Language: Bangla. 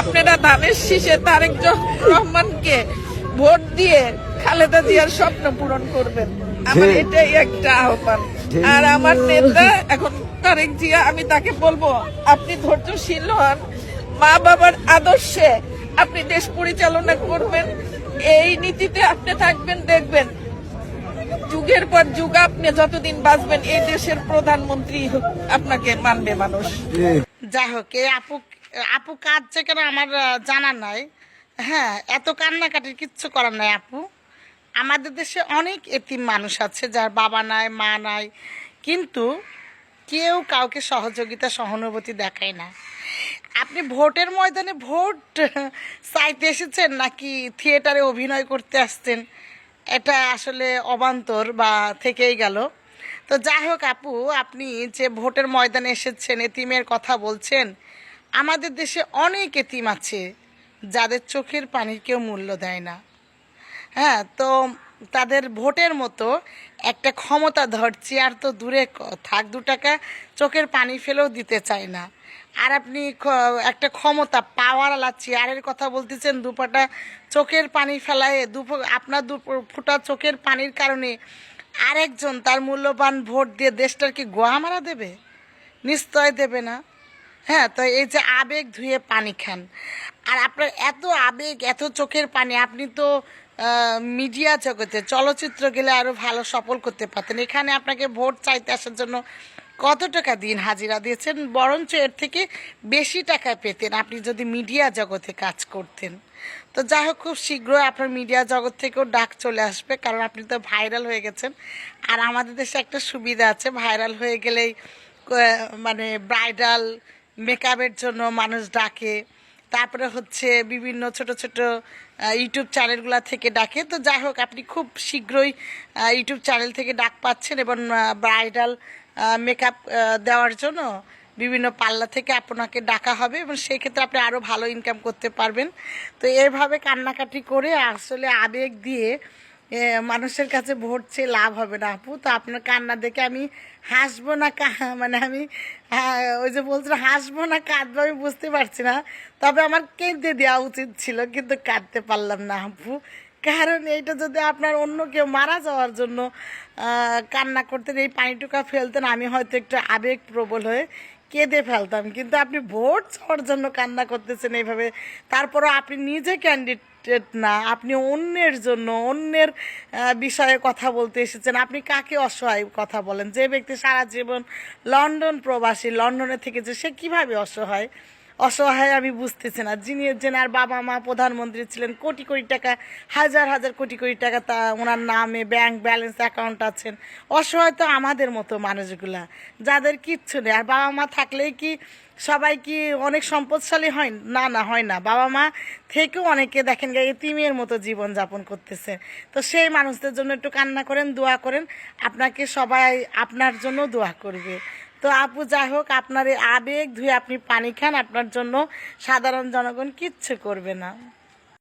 আপনারা ধানের শীষে তারেক রহমানকে ভোট দিয়ে খালেদা জিয়ার স্বপ্ন পূরণ করবেন। আমার এটাই একটা আহ্বান। আর আমার নেতা এখন তারেক জিয়া আমি তাকে বলব আপনি ধৈর্যশীল হন। মা বাবার আদর্শে আপনি দেশ পরিচালনা করবেন। এই নীতিতে আপনি থাকবেন দেখবেন যুগের পর যুগ আপনি যতদিন বাঁচবেন এই দেশের প্রধানমন্ত্রী আপনাকে মানবে মানুষ। যা হোক এই আপু আপু কাঁদছে কেন আমার জানা নাই। হ্যাঁ এত কান্নাকাটির কিচ্ছু করার নাই আপু। আমাদের দেশে অনেক এতিম মানুষ আছে যার বাবা নাই, মা নাই, কিন্তু কেউ কাউকে সহযোগিতা, সহানুভূতি দেখায় না। আপনি ভোটের ময়দানে ভোট চাইতে এসেছেন নাকি থিয়েটারে অভিনয় করতে আসছেন? এটা আসলে অবান্তর বা থেকেই গেল। তো যাই হোক আপু, আপনি যে ভোটের ময়দানে এসেছেন, এতিমের কথা বলছেন আমাদের দেশে অনেক এতিম আছে যাদের চোখের পানির কেউ মূল্য দেয় না। হ্যাঁ তো তাদের ভোটের মতো একটা ক্ষমতা ধর চেয়ার তো দূরে থাক দু টাকা চোখের পানি ফেলেও দিতে চায় না। আর আপনি একটা ক্ষমতা, পাওয়ারওয়ালা চেয়ারের কথা বলতেছেন, দুপাটা চোখের পানি ফেলায়, দু আপনার দু ফুটা চোখের পানির কারণে আরেকজন তার মূল্যবান ভোট দিয়ে দেশটার কি গোয়া মারা দেবে? নিশ্চয় দেবে না। হ্যাঁ তো এই যে আবেগ ধুয়ে পানি খান। আর আপনার এত আবেগ, এত চোখের পানি, আপনি তো মিডিয়া জগতে, চলচ্চিত্র গেলে আরও ভালো সফল করতে পারতেন। এখানে আপনাকে ভোট চাইতে আসার জন্য কত টাকা দিন হাজিরা দিয়েছেন? বরঞ্চ এর থেকে বেশি টাকা পেতেন আপনি যদি মিডিয়া জগতে কাজ করতেন। তো যাই হোক, খুব শীঘ্রই আপনার মিডিয়া জগৎ থেকেও ডাক চলে আসবে, কারণ আপনি তো ভাইরাল হয়ে গেছেন। আর আমাদের দেশে একটা সুবিধা আছে, ভাইরাল হয়ে গেলেই মানে ব্রাইডাল মেকআপের জন্য মানুষ ডাকে। তারপরে হচ্ছে বিভিন্ন ছোট ছোট ইউটিউব চ্যানেলগুলো থেকে ডাকে। তো যাই হোক, আপনি খুব শীঘ্রই ইউটিউব চ্যানেল থেকে ডাক পাচ্ছেন এবং ব্রাইডাল মেকআপ দেওয়ার জন্য বিভিন্ন পাল্লা থেকে আপনাকে ডাকা হবে এবং সেই ক্ষেত্রে আপনি আরও ভালো ইনকাম করতে পারবেন। তো এভাবে কান্নাকাটি করে আসলে আবেগ দিয়ে মানুষের কাছে ভোট চেয়ে লাভ হবে না। আপু, তো আপনার কান্না দেখে আমি হাসবো না মানে আমি ওই যে বলছিল হাসবো না কাঁদবো, আমি বুঝতে পারছি না। তবে আমার কেঁদে দেওয়া উচিত ছিল, কিন্তু কাঁদতে পারলাম না, আপু। কারণ এইটা যদি আপনার অন্য কেউ মারা যাওয়ার জন্য কান্না করতেন, এই পানিটুকা ফেলতেন, আমি হয়তো একটু আবেগ প্রবল হয়ে কেঁদে ফেলতাম। কিন্তু আপনি ভোট চাওয়ার জন্য কান্না করতেছেন এইভাবে। তারপরও আপনি নিজে ক্যান্ডিডেট না, আপনি অন্যের জন্য, অন্যের বিষয়ে কথা বলতে এসেছেন। আপনি কাকে অসহায় কথা বলেন? যে ব্যক্তি সারা জীবন লন্ডন প্রবাসী, লন্ডনে থেকেছে সে কীভাবে অসহায়? অসহায় আমি বুঝতেছি না। যিনি যেনার বাবা মা প্রধানমন্ত্রী ছিলেন, কোটি কোটি টাকা, হাজার হাজার কোটি কোটি টাকা তা ওনার নামে ব্যাংক ব্যালেন্স অ্যাকাউন্ট আছেন। অসহায় তো আমাদের মতো মানুষগুলা, যাদের কিচ্ছু নেই। আর বাবা মা থাকলেই কি সবাই কি অনেক সম্পদশালী হয় না না, হয় না। বাবা মা থেকেও অনেকে দেখেন গে এতিমের মতো জীবন যাপন করতেছে। তো সেই মানুষদের জন্য একটু কান্না করেন, দোয়া করেন। আপনাকে সবাই আপনার জন্য দোয়া করবে। তো আপু, যাই হোক, আপনার এই আবেগ ধুয়ে আপনি পানি খান, আপনার জন্য সাধারণ জনগণ কিচ্ছু করবে না।